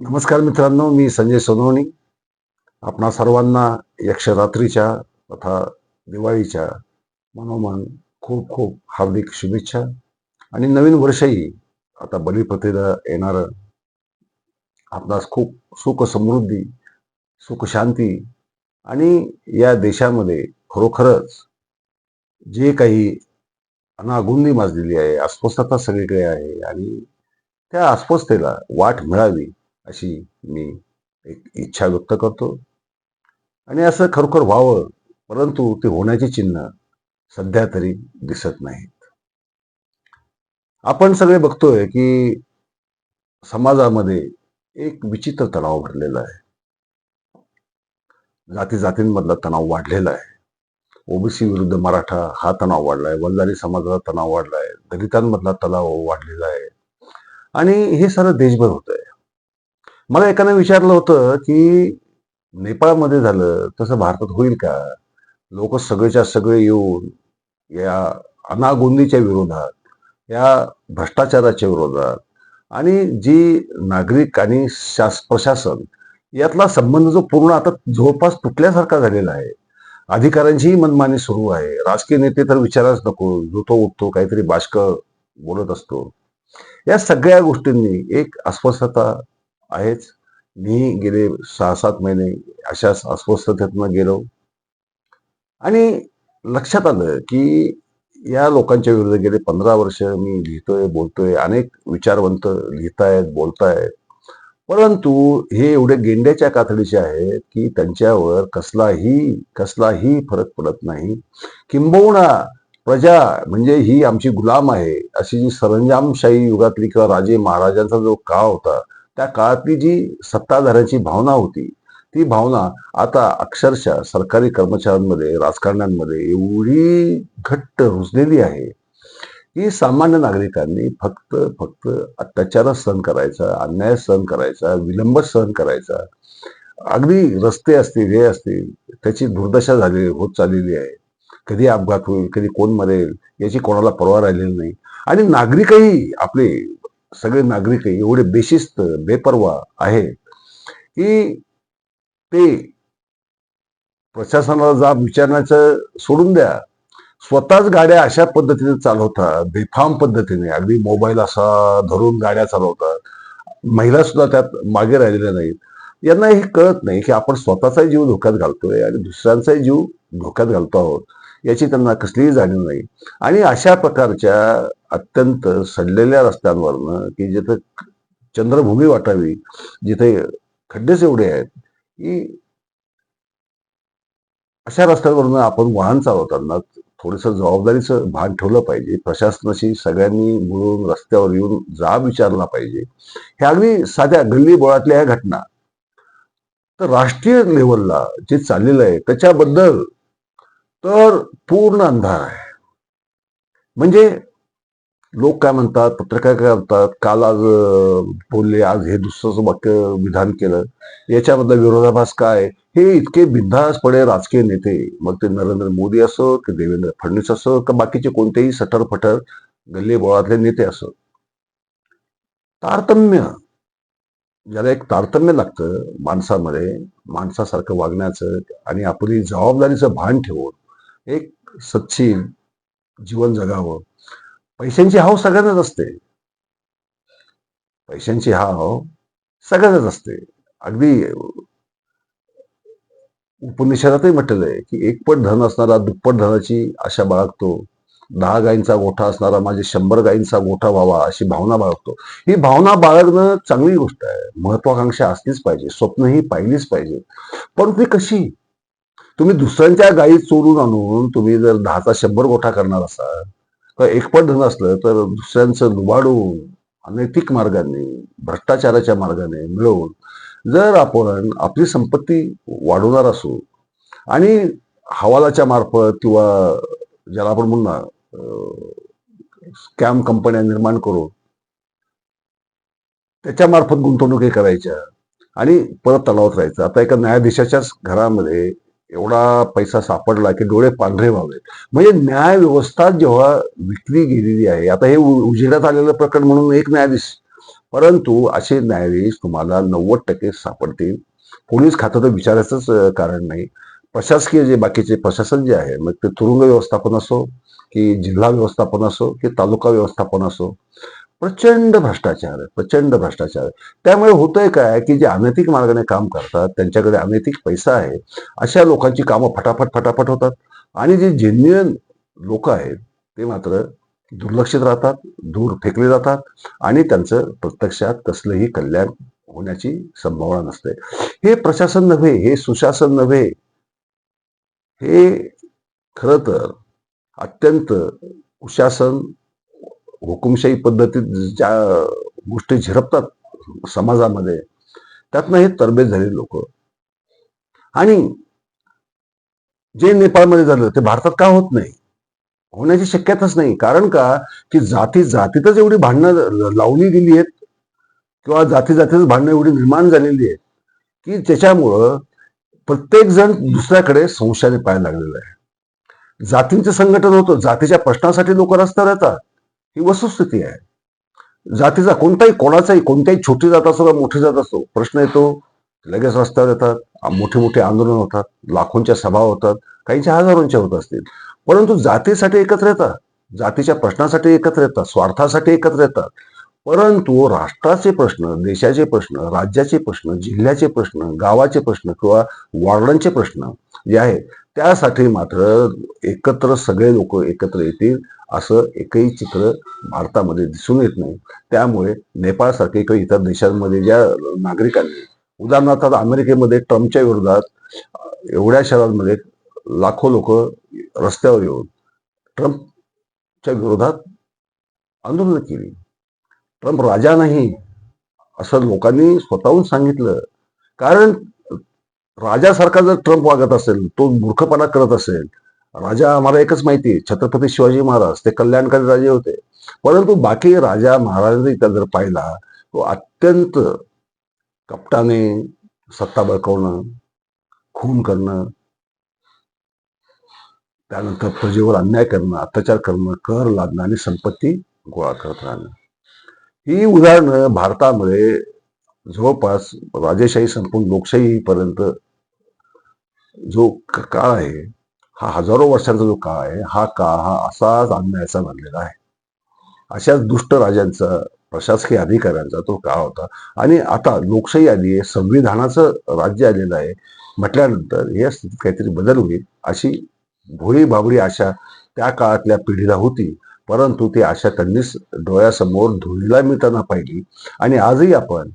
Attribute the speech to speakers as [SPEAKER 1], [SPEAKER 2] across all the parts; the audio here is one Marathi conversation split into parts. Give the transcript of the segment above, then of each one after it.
[SPEAKER 1] नमस्कार मित्रांनो मी संजय सोनवणी. आपणा सर्वांना यक्षरात्रीच्या तथा दिवाळीच्या मनोमन खूप खूप हार्दिक शुभेच्छा. आणि नवीन वर्षही आता बलिप्रतीला येणारं. आपणास खूप सुख समृद्धी सुख शांती आणि या देशामध्ये खरोखरच जे काही अनागुंदी माजलेली आहे अस्वस्थता सगळीकडे आहे आणि त्या अस्वस्थतेला वाट मिळावी अशी मी एक इच्छा व्यक्त करतो. आणि असं खरोखर व्हावं परंतु ते होण्याची चिन्ह सध्या तरी दिसत नाहीत. आपण सगळे बघतोय की समाजामध्ये एक विचित्र तणाव भरलेला आहे. जाती जातींमधला तणाव वाढलेला आहे. ओबीसी विरुद्ध मराठा हा तणाव वाढलाय वल्लारी समाजाचा तणाव वाढलाय दलितांमधला तणाव वाढलेला आहे. आणि हे सारं देशभर होत आहे मला एकाने विचारलं होतं की नेपाळमध्ये झालं तसं भारतात होईल का? लोक सगळेच्या सगळे येऊन या अनागोंदीच्या विरोधात या भ्रष्टाचाराच्या विरोधात आणि जी नागरिक आणि शास प्रशासन यातला संबंध जो पूर्ण आता जवळपास तुटल्यासारखा झालेला आहे. अधिकाऱ्यांचीही मनमानी सुरू आहे. राजकीय नेते तर विचाराच नको जो तो उठतो काहीतरी बाष्क बोलत असतो. या सगळ्या गोष्टींनी एक अस्वस्थता आहेच. मी गेले सहा सात महिने अशाच अस्वस्थतेतनं गेलो. आणि लक्षात आलं की या लोकांच्या विरुद्ध गेले पंधरा वर्ष मी लिहितोय बोलतोय अनेक विचारवंत लिहितायत बोलतायत. परंतु हे एवढे गेंड्याच्या कातडीचे आहेत की त्यांच्यावर कसलाही कसलाही फरक पडत नाही. किंबहुना प्रजा म्हणजे ही आमची गुलाम आहे अशी जी सरंजामशाही युगातली किंवा राजे महाराजांचा जो काळ होता त्या काळातली जी सत्ताधाऱ्यांची भावना होती ती भावना आता अक्षरशः सरकारी कर्मचाऱ्यांमध्ये राजकारण्यांमध्ये एवढी घट्ट रुजलेली आहे की सामान्य नागरिकांनी फक्त फक्त अत्याचार सहन करायचा अन्याय सहन करायचा विलंब सहन करायचा. अगदी रस्ते असतील हे असतील त्याची दुर्दशा झाली होत चाललेली आहे. कधी अपघात होईल कधी कोण मरेल याची कोणाला परवा राहिलेली नाही. आणि नागरिकही आपले सगळे नागरिक एवढे बेशिस्त बेपर्वा आहेत की ते प्रशासनाला जाब विचारण्याचं सोडून द्या. स्वतःच गाड्या अशा पद्धतीने चालवतात बेफाम पद्धतीने. अगदी मोबाईल असा धरून गाड्या चालवतात. महिला सुद्धा त्यात मागे राहिलेल्या नाहीत. यांना हे कळत नाही की आपण स्वतःचाही जीव धोक्यात घालतोय आणि दुसऱ्यांचाही जीव धोक्यात घालतो आहोत. याची त्यांना कसलीही जाणीव नाही. आणि अशा प्रकारच्या अत्यंत सडलेल्या रस्त्यांवरनं की जिथे चंद्रभूमी वाटावी जिथे खड्डेच एवढे आहेत की अशा रस्त्यांवरनं आपण वाहन चालवताना थोडंसं जबाबदारीचं भान ठेवलं पाहिजे. प्रशासनाशी सगळ्यांनी मिळून रस्त्यावर येऊन जाब विचारला पाहिजे. ह्या अगदी साध्या गल्ली बोळातल्या ह्या घटना. तर राष्ट्रीय लेवलला जे चाललेलं आहे त्याच्याबद्दल तर पूर्ण अंधार आहे. म्हणजे लोक काय म्हणतात पत्रकार काय म्हणतात काल आज बोलले आज हे दुसरं वाक्य विधान केलं. याच्यामधला विरोधाभास काय? हे इतके बिनधास्तपणे राजकीय नेते मग ते नरेंद्र मोदी असो की देवेंद्र फडणवीस असो का बाकीचे कोणतेही सटरफटर गल्ले बोळातले नेते असो. तारतम्य. ज्याला एक तारतम्य लागतं माणसामध्ये माणसासारखं वागण्याचं आणि आपली जबाबदारीचं भान ठेवून एक सच्छील जीवन जगावं. पैशांची हाव सगळ्यांनाच असते. पैशांची हाव सगळ्यांनाच असते. अगदी उपनिषदातही म्हटलेलं आहे की एकपट धन असणारा दुप्पट धनाची आशा बाळगतो. दहा गायींचा गोठा असणारा माझे शंभर गायींचा गोठा व्हावा अशी भावना बाळगतो. ही भावना बाळगणं चांगली गोष्ट आहे. महत्वाकांक्षा असलीच पाहिजे. स्वप्नही पाहिलीच पाहिजे. परंतु ती कशी? तुम्ही दुसऱ्यांच्या गायी चोरून आणून तुम्ही जर दहाचा शंभर गोठा करणार असाल तर एकपट धन असलं तर दुसऱ्यांचं लुबाडून अनैतिक मार्गाने भ्रष्टाचाराच्या मार्गाने मिळवून जर आपण आपली संपत्ती वाढवणार असू आणि हवालाच्या मार्फत किंवा ज्याला आपण म्हणू ना स्कॅम कंपन्या निर्माण करून त्याच्या मार्फत गुंतवणुकी करायच्या आणि परत तलावत राहायचं. आता एका न्यायाधीशाच्याच घरामध्ये एवढा पैसा सापडला की डोळे पांढरे व्हावेत. म्हणजे न्याय व्यवस्था जेव्हा विकली गेलेली आहे आता हे उ- उजेडात आलेलं प्रकरण म्हणून एक न्यायाधीश. परंतु असे न्यायाधीश तुम्हाला नव्वद टक्के सापडतील. पोलीस खातं तर विचारायचंच कारण नाही. प्रशासकीय जे बाकीचे प्रशासन जे आहे मग ते तुरुंग व्यवस्थापन असो की जिल्हा व्यवस्थापन असो की तालुका व्यवस्थापन असो प्रचंड भ्रष्टाचार आहे प्रचंड भ्रष्टाचार आहे. त्यामुळे होतंय काय की जे अनैतिक मार्गाने काम करतात त्यांच्याकडे अनैतिक पैसा आहे अशा लोकांची कामं फटाफट फटाफट होतात. आणि जे जेन्युअन लोक आहेत ते मात्र दुर्लक्षित राहतात दूर फेकले जातात आणि त्यांचं प्रत्यक्षात कसलंही कल्याण होण्याची संभावना नसते. हे प्रशासन नव्हे हे सुशासन नव्हे. हे खरं तर अत्यंत कुशासन हुकुमशाही पद्धतीत ज्या गोष्टी झिरपतात समाजामध्ये त्यातनं हे तरबेज झाले लोक. आणि जे नेपाळमध्ये झालं ते भारतात का होत नाही? होण्याची शक्यताच नाही. कारण का? की जाती जातीतच एवढी भांडणं लावली गेली आहेत किंवा जाती जातीतच भांडणं एवढी निर्माण झालेली आहेत की त्याच्यामुळं प्रत्येक जण दुसऱ्याकडे संशयाने पाहायला लागलेला आहे. जातींचं संघटन होतं. जातीच्या प्रश्नासाठी लोक रस्त्यावर येतात ही वस्तुस्थिती आहे. जातीचा कोणताही कोणाचाही कोणत्याही छोटी जात असो का मोठी जात असो प्रश्न येतो लगेच रस्त्यावर येतात मोठे मोठे आंदोलन होतात लाखोंच्या सभा होतात काहींच्या हजारोंच्या होत असतील. परंतु जातीसाठी एकत्र येतात जातीच्या प्रश्नासाठी एकत्र येतात स्वार्थासाठी एकत्र येतात परंतु राष्ट्राचे प्रश्न देशाचे प्रश्न राज्याचे प्रश्न जिल्ह्याचे प्रश्न गावाचे प्रश्न किंवा वॉर्डांचे प्रश्न जे आहेत त्यासाठी मात्र एकत्र सगळे लोक एकत्र येतील असं एकही चित्र भारतामध्ये दिसून येत नाही. त्यामुळे नेपाळसारखे किंवा इतर देशांमध्ये ज्या नागरिकांनी उदाहरणार्थ अमेरिकेमध्ये ट्रम्पच्या विरोधात एवढ्या शहरांमध्ये लाखो लोक रस्त्यावर येऊन ट्रम्पच्या विरोधात आंदोलन केली. ट्रम्प राजा नाही असं लोकांनी स्वतःहून सांगितलं. कारण राजासारखा जर ट्रम्प वागत असेल तो मूर्खपणा करत असेल राजा आम्हाला एकच माहिती छत्रपती शिवाजी महाराज ते कल्याणकारी राजे होते. परंतु बाकी राजा महाराजांनी त्या जर पाहिला तो अत्यंत कपटाने सत्ता बळकवणं खून करणं त्यानंतर प्रजेवर अन्याय करणं अत्याचार करणं कर लादणं आणि संपत्ती गोळा करत राहणं. ही उदाहरणं भारतामध्ये जवळपास राजेशाही संपून लोकशाहीपर्यंत जो काळ आहे हा हजारो वर्षांचा जो काळ आहे हा काळ हा असाच अन्यायाचा बनलेला आहे. अशाच दुष्ट राजांचा प्रशासकीय अधिकाऱ्यांचा तो काळ होता. आणि आता लोकशाही आली आहे संविधानाचं राज्य आलेलं आहे म्हटल्यानंतर या स्थितीत काहीतरी बदल होईल अशी भोळी बाबडी आशा त्या काळातल्या पिढीला होती. परंतु ती आशा त्यांनीच डोळ्यासमोर धुळीला मिळताना पाहिली. आणि आजही आपण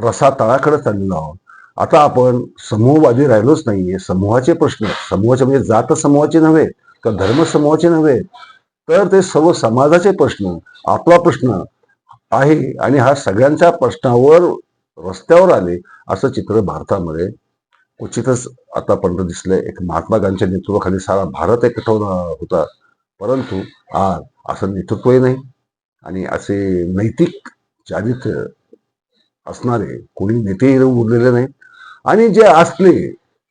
[SPEAKER 1] रसा तळाकडे चाललेलो आहोत. आता आपण समूहवादी राहिलोच नाहीये. समूहाचे प्रश्न. समूहाचे म्हणजे जात समूहाचे नव्हे तर धर्म समूहाचे नव्हे. तर ते सर्व समाजाचे प्रश्न आपला प्रश्न आहे. आणि हा सगळ्यांच्या प्रश्नावर रस्त्यावर आले असं चित्र भारतामध्ये क्वचितच आतापर्यंत दिसलंय. एक महात्मा गांधीच्या नेतृत्वाखाली सारा भारत एकठवला होता. परंतु आज असं नेतृत्वही नाही. आणि असे नैतिक चारित्र्य असणारे कोणी नेतेही उरलेले नाहीत. आणि जे असले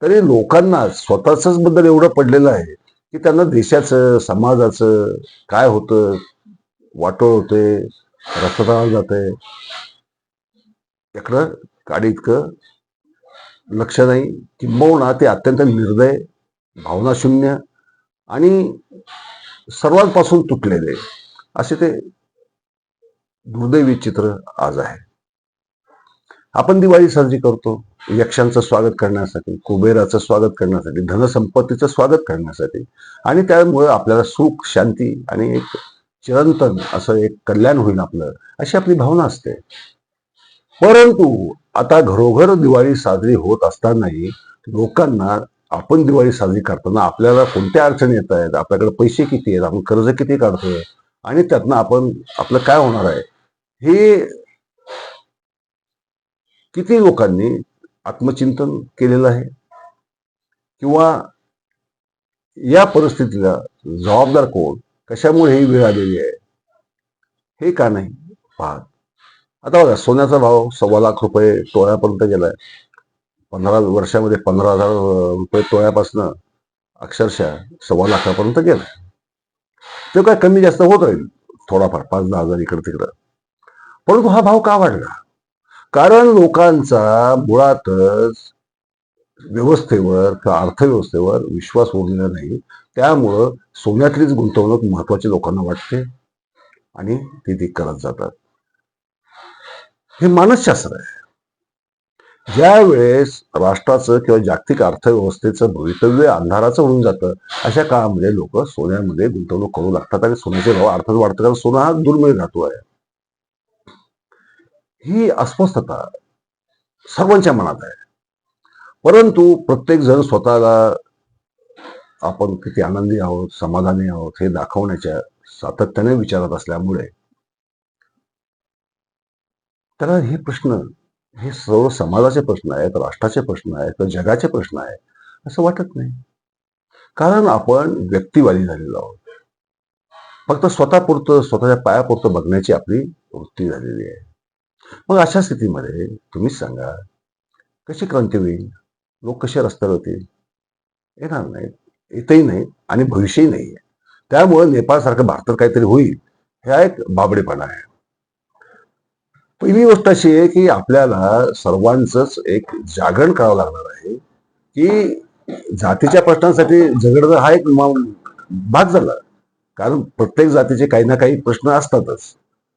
[SPEAKER 1] तरी लोकांना स्वतःच बद्दल एवढं पडलेलं आहे की त्यांना देशाचं समाजाचं काय होतं वाटोळ होते रक्तदाब जाते याकडं गाडी इतकं लक्ष नाही किंबहुना ते अत्यंत निर्दय भावनाशून्य आणि सर्वांपासून तुटलेले असे ते दुर्दैवी चित्र आज आहे. आपण दिवाळी साजरी करतो यक्षांचं स्वागत करण्यासाठी कुबेराचं स्वागत करण्यासाठी धनसंपत्तीचं स्वागत करण्यासाठी आणि त्यामुळे आपल्याला सुख शांती आणि एक चिरंतन असं एक कल्याण होईल आपलं अशी आपली भावना असते. परंतु आता घरोघर दिवाळी साजरी होत असतानाही लोकांना आपण दिवाळी साजरी करताना आपल्याला कोणत्या अडचणी येत आहेत? आपल्याकडे पैसे किती आहेत? आपण कर्ज किती काढतोय? आणि त्यातनं आपण आपलं काय होणार आहे? हे किती लोकांनी आत्मचिंतन केलेलं आहे? किंवा या परिस्थितीला जबाबदार कोण? कशामुळे ही वेळ आलेली आहे? हे का नाही? पाहत आता बघा सोन्याचा भाव सव्वा लाख रुपये तोळ्यापर्यंत गेलाय. पंधरा वर्षामध्ये पंधरा हजार रुपये तोळ्यापासनं अक्षरशः सव्वा लाखापर्यंत गेला. तो काय कमी जास्त होत राहील थोडाफार पाच दहा हजार इकडं तिकडं. परंतु हा भाव का वाढला? कारण लोकांचा मुळातच व्यवस्थेवर किंवा अर्थव्यवस्थेवर विश्वास उरलेला नाही. त्यामुळं सोन्यातलीच गुंतवणूक महत्वाची लोकांना वाटते आणि ती ती करत जातात. हे मानसशास्त्र आहे. ज्या वेळेस राष्ट्राचं किंवा जागतिक अर्थव्यवस्थेचं भवितव्य अंधाराचं होऊन जातं अशा काळामध्ये लोक सोन्यामध्ये गुंतवणूक करू लागतात आणि सोन्याचे भाव अर्थात वाढतात कारण सोनं हा दुर्मिळ धातू आहे. ही अस्वस्थता सर्वांच्या मनात आहे. परंतु प्रत्येक जण स्वतःला आपण किती आनंदी आहोत समाधानी आहोत हे दाखवण्याच्या सातत्याने विचारत असल्यामुळे त्याला हे प्रश्न हे सर्व समाजाचे प्रश्न आहेत राष्ट्राचे प्रश्न आहेत जगाचे प्रश्न आहेत असं वाटत नाही. कारण आपण व्यक्तिवादी झालेलो आहोत. फक्त स्वतःपुरतं स्वतःच्या पायापुरतं बघण्याची आपली वृत्ती झालेली आहे. मग अशा स्थितीमध्ये तुम्हीच सांगा कशी क्रांती होईल? लोक कसे रस्त्यावर होतील येणार नाहीत येतही नाही आणि भविष्यही नाही आहे त्यामुळं नेपाळसारखं भारतात काहीतरी होईल ह्या एक बाबडेपणा आहे. पहिली गोष्ट अशी आहे की आपल्याला सर्वांचंच एक जागरण करावं लागणार आहे की जातीच्या प्रश्नांसाठी झगडणं हा एक भाग झाला. कारण प्रत्येक जातीचे काही ना काही प्रश्न असतातच.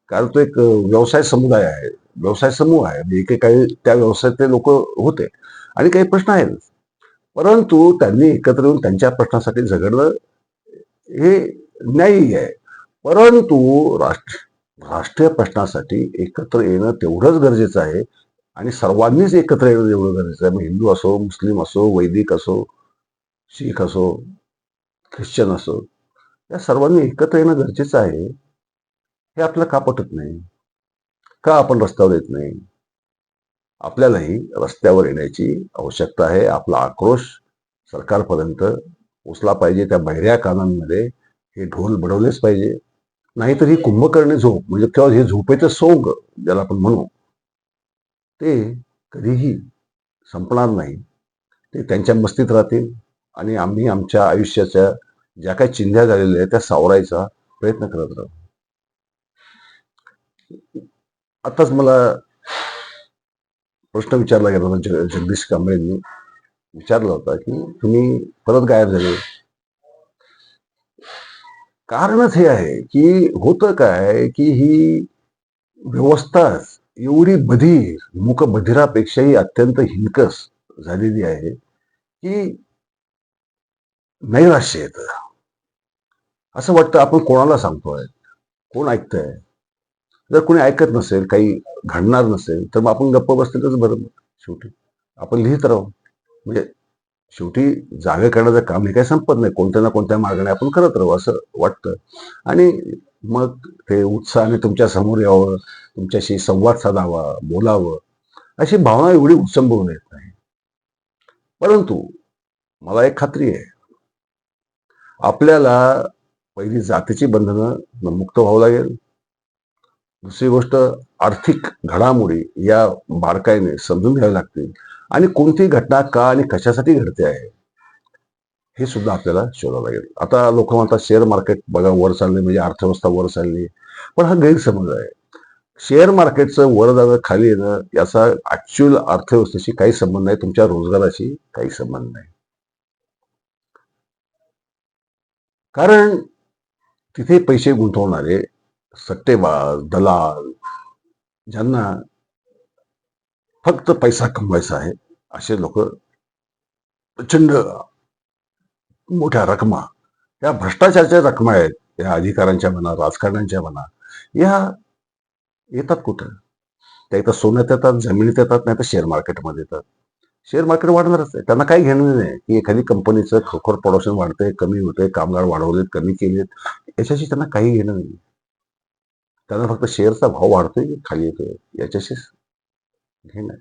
[SPEAKER 1] कारण तो एक व्यवसाय समुदाय आहे. व्यवसाय समूह आहे. म्हणजे एकेकाळी त्या व्यवसायातले लोक होते. आणि काही प्रश्न आहेत. परंतु त्यांनी एकत्र येऊन त्यांच्या प्रश्नासाठी झगडणं हे न्यायी आहे. परंतु राष्ट्र राष्ट्रीय प्रश्नासाठी एकत्र येणं तेवढंच गरजेचं आहे. आणि सर्वांनीच एकत्र येणं तेवढं गरजेचं आहे. मग हिंदू असो मुस्लिम असो वैदिक असो शीख असो ख्रिश्चन असो या सर्वांनी एकत्र येणं गरजेचं आहे. हे आपल्याला का पटत नाही? का आपण रस्त्यावर येत नाही? आपल्यालाही रस्त्यावर येण्याची आवश्यकता आहे. आपला आक्रोश सरकारपर्यंत पोचला पाहिजे. त्या बहिऱ्या कानांमध्ये हे ढोल बडवलेच पाहिजे. नाहीतर ही कुंभकर्णी झोप म्हणजे किंवा हे झोपेचं सोंग ज्याला आपण म्हणू ते कधीही संपणार नाही. ते त्यांच्या मस्तीत राहतील आणि आम्ही आमच्या आयुष्याच्या ज्या काही चिंध्या झालेल्या आहेत त्या सावरायचा प्रयत्न करत राहतो आताच मला प्रश्न विचारला गेला होता जगदीश कांबळेंनी विचारला होता की तुम्ही परत गायब झाले कारणच हे आहे की होतं काय की ही व्यवस्थाच एवढी बधीर मुक बधिरापेक्षाही अत्यंत हिंकस झालेली आहे की नैराश्य येत असं वाटतं आपण कोणाला सांगतोय? कोण ऐकतंय? जर कोणी ऐकत नसेल काही घडणार नसेल तर मग आपण गप्प बसलेलंच बरं शेवटी. आपण लिहित राहू. म्हणजे शेवटी जागे करण्याचं काम हे काही संपत नाही. कोणत्या ना कोणत्या मार्गाने आपण करत राहू असं वाटतं. आणि मग ते उत्साहाने तुमच्यासमोर यावं तुमच्याशी संवाद साधावा बोलावं अशी भावना एवढी उत्संभवून येत नाही. परंतु मला एक खात्री आहे. आपल्याला पहिली जातीची बंधनं मुक्त व्हावं लागेल. दुसरी गोष्ट आर्थिक घडामोडी या बारकाईने समजून घ्याव्या लागतील. आणि कोणती घटना का आणि कशासाठी घडते आहे हे सुद्धा आपल्याला शोधावं लागेल. आता लोक म्हणतात शेअर मार्केट बघा वर चालले म्हणजे अर्थव्यवस्था वर चालली. पण हा गैरसमज आहे. शेअर मार्केटचं वर जाणं खाली येणं याचा ऍक्च्युअल अर्थव्यवस्थेशी काही संबंध नाही तुमच्या रोजगाराशी काही संबंध नाही. कारण तिथे पैसे गुंतवणारे सट्टेबाज दलाल ज्यांना फक्त पैसा कमवायचा आहे असे लोक प्रचंड मोठ्या रकमा या भ्रष्टाचाराच्या रकमा आहेत या अधिकाऱ्यांच्या म्हणा राजकारण्यांच्या म्हणा या येतात कुठं? त्या इथं सोन्यात येतात जमिनीत येतात नाही तर शेअर मार्केटमध्ये येतात. शेअर मार्केट वाढणारच आहे. त्यांना काही घेणं नाही. की एखादी कंपनीचं खरोखर प्रोडक्शन वाढतंय कमी होतंय कामगार वाढवलेत कमी केलेत याच्याशी त्यांना काही घेणं नाही. त्यांना फक्त शेअरचा भाव वाढतोय की खाली येतोय याच्याशीच घेणार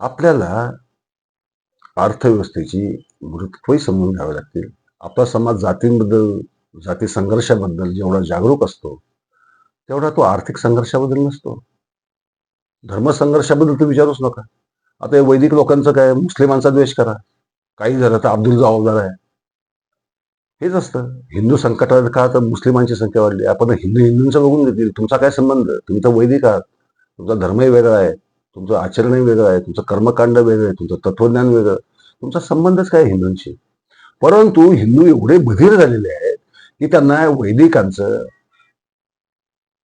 [SPEAKER 1] आपल्याला अर्थव्यवस्थेची महत्वही समजून घ्यावे लागतील. आपला समाज जातींबद्दल जाती संघर्षाबद्दल जेवढा जागरूक असतो तेवढा तो आर्थिक संघर्षाबद्दल नसतो. धर्मसंघर्षाबद्दल तर विचारूच नका. आता हे वैदिक लोकांचं काय मुस्लिमांचा द्वेष करा. काही झालं तर अब्दुल जबाबदार आहे. हेच असतं. हिंदू संकटात का तर मुस्लिमांची संख्या वाढली. आपण हिंदू हिंदूंचं बघून घेतील. तुमचा काय संबंध? तुम्ही तर वैदिक आहात. तुमचा धर्मही वेगळा आहे तुमचं आचरणही वेगळं आहे तुमचं कर्मकांड वेगळं आहे तुमचं तत्वज्ञान वेगळं तुमचा संबंधच काय हिंदूंशी? परंतु हिंदू एवढे बधीर झालेले आहेत की त्यांना वैदिकांचं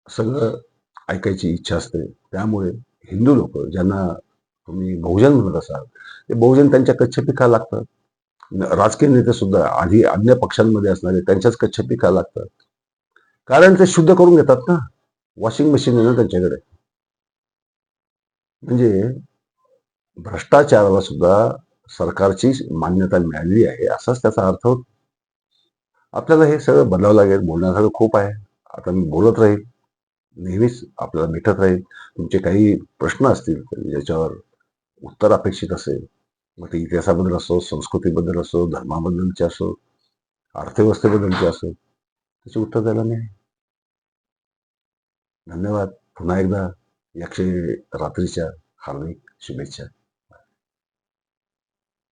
[SPEAKER 1] सगळं ऐकायची इच्छा असते. त्यामुळे हिंदू लोक ज्यांना तुम्ही बहुजन म्हणत असाल ते बहुजन त्यांच्या कच्छपी का लागतात. राजकीय नेते सुद्धा आधी अन्य पक्षांमध्ये असणारे त्यांच्याच कच्छपी का लागतात. कारण ते शुद्ध करून घेतात ना. वॉशिंग मशीन आहे ना त्यांच्याकडे. म्हणजे भ्रष्टाचाराला सुद्धा सरकारची मान्यता मिळालेली आहे असाच त्याचा अर्थ होतो. आपल्याला हे सगळं बदलावं लागेल बोलण्यासारखं खूप आहे. आता मी बोलत राहील नेहमीच आपल्याला भेटत राहील. तुमचे काही प्रश्न असतील ज्याच्यावर उत्तर अपेक्षित असेल मग ते इतिहासाबद्दल असो संस्कृतीबद्दल असो धर्माबद्दलचे असो अर्थव्यवस्थेबद्दलचे असो त्याचे उत्तर द्यायला नाही. धन्यवाद. पुन्हा एकदा यक्षे रात्रीच्या हार्दिक शुभेच्छा.